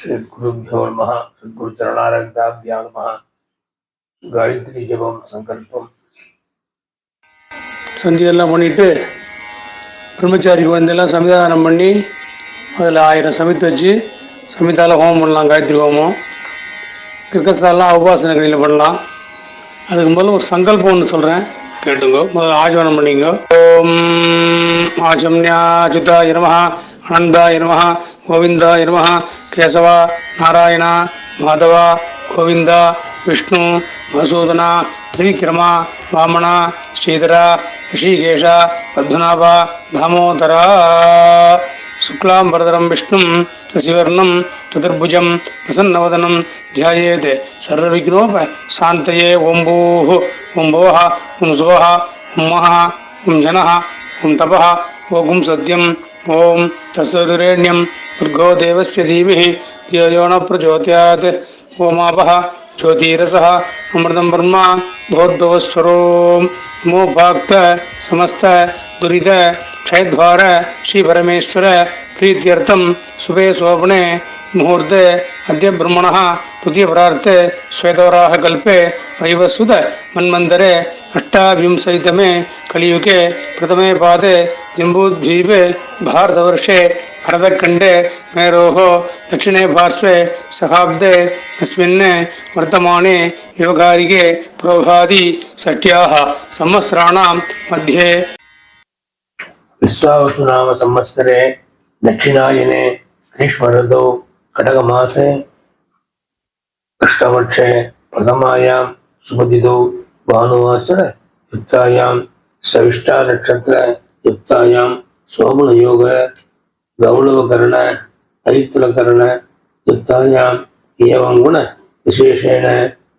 ஸ்ரீகுருபியோ நம ஸ்ரீகுரு சரணாரவிந்தாபியா நம காயத்ரி ஜபம் சங்கல்பம் சந்தியெல்லாம் பண்ணிட்டு பிரம்மச்சாரி குழந்தையெல்லாம் சமிதானம் பண்ணி அதில் ஆயிரம் சமித்து வச்சு சமிதாவில் ஹோமம் பண்ணலாம் காயத்ரி ஹோமம். கிர்கஸ்தாலாம் உபாசன கணியில் பண்ணலாம். அதுக்கு முதல்ல ஒரு சங்கல்பம் ஒன்று சொல்கிறேன் கேட்டுங்கோ. முதல்ல ஆஜவனம் பண்ணிங்கோ. ஓம் ஆசம்யா சுத்தாய நமஹா அனந்தாய நமஹா கோவிந்தா நம கேசவா நாராயணா மாதவா கோவிந்தா விஷ்ணு மசூதனா திரிவிக்ரமா வாமனா ஸ்ரீதரா ரிஷிகேஷ பத்மநாபா தாமோதரா. சுக்லாம்பரதரம் விஷ்ணும் சசிவர்ணம் சதுர்புஜம் பிரசன்னவதனம் தியாயேத் சர்வவிக்னோப சாந்தயே ஓம்பூஹ். ஓம் போஹ ஓம் சோஹ ஓம் மஹ ஓம் ஜனஹ ஓம் தபஹ ஓகும் சத்யம் ओम तत्सदुरेण्यं भृगो देवस्य धीमहि यो यो न प्रचोदयात्। ओमापः ज्योतिरसः, अमृतं ब्रह्मा भोर्भवस्वरों मोभाक्त, समस्त, दुरित, क्षयद्वार, श्रीपरमेश्वर, प्रीत्यर्थं, शुभे स्वप्ने मुहूर्ते, अद्य ब्रह्मणः तृतीयपरार्थे श्वेतवराहकल्पे वैवस्वत मन्मन्तरे अष्टाविंशतितमे, कलियुगे, प्रथमे पादे जम्बूद्वीपे भारतवर्षे, भरतखण्डे, मेरोः, दक्षिणे पार्श्वे, सहाब्दे अस्मिन् वर्तमाने योगारिके प्रोभादि षष्ट्याः संवत्सराणां मध्ये। विश्वावसु नाम संवत्सरे, दक्षिणायने, ग्रीष्मऋतौ, कटकमासे, अष्टवर्षे, प्रथमायां, सुपतितौ, भानुवासर, युक्तायां सविष्टानक्षत्र யுக்தாயாம் சோமன யோக கௌளவகரண ஹரித்துலகரண யுக்தாயாம் ஏவம் குண விசேஷேண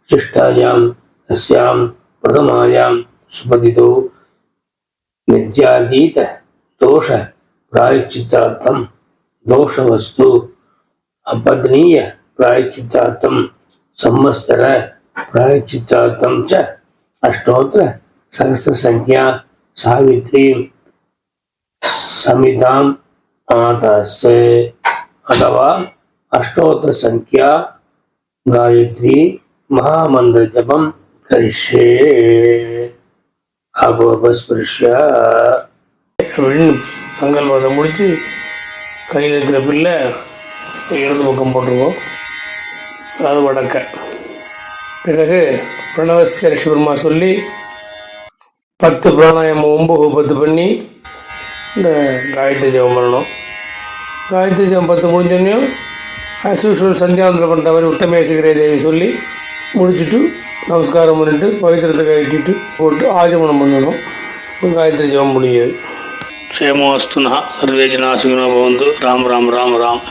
சிஷ்டாயாம் अस्याम प्रथमायाम सुपदितो नित्यादीत दोष प्रायश्चितार्थम दोष वस्तु अपदनीय प्रायश्चितार्थम संवत्सर प्रायश्चितार्थम च अष्टोत्र सहस्र संख्या सावित्री சமிதாம் ಆದಸೆ ಅಥವಾ அஷ்டோத்திர ಸಂಖ್ಯಾ காயத்ரி ಮಹಾಮಂತ್ರ ಜಪಂ ಕರಿಷ್ಯೆ ಹಾಗೂ ಅಪಸ್ಪರ್ಶ அப்படின்னு மங்கள் மாதம் முடித்து கையில் இருக்கிற பிள்ளை இடது பக்கம் போட்டுருவோம். அது வடக்க. பிறகு பிரணவசி ரிஷிபெருமா சொல்லி பத்து பிராணாயம் ஒம்பது பத்து பண்ணி இந்த காயத்ரி ஜெபம் பண்ணணும் காயத்ரி ஜபம் பத்து முடிஞ்சோடனையும் ஆஸ் யூஷுவல் சந்தியாவந்தனம் பண்ணுற மாதிரி உத்தமேசகிரே தேவி சொல்லி முடிச்சுட்டு நமஸ்காரம் பண்ணிட்டு பவித்திரத்தை கட்டிட்டு போட்டு ஆஜமனம் பண்ணணும். காயத்ரி ஜபம் முடியாது க்ஷேமோஸ்து நா சர்வே ஜனா பவந்து ராம் ராம் ராம் ராம்.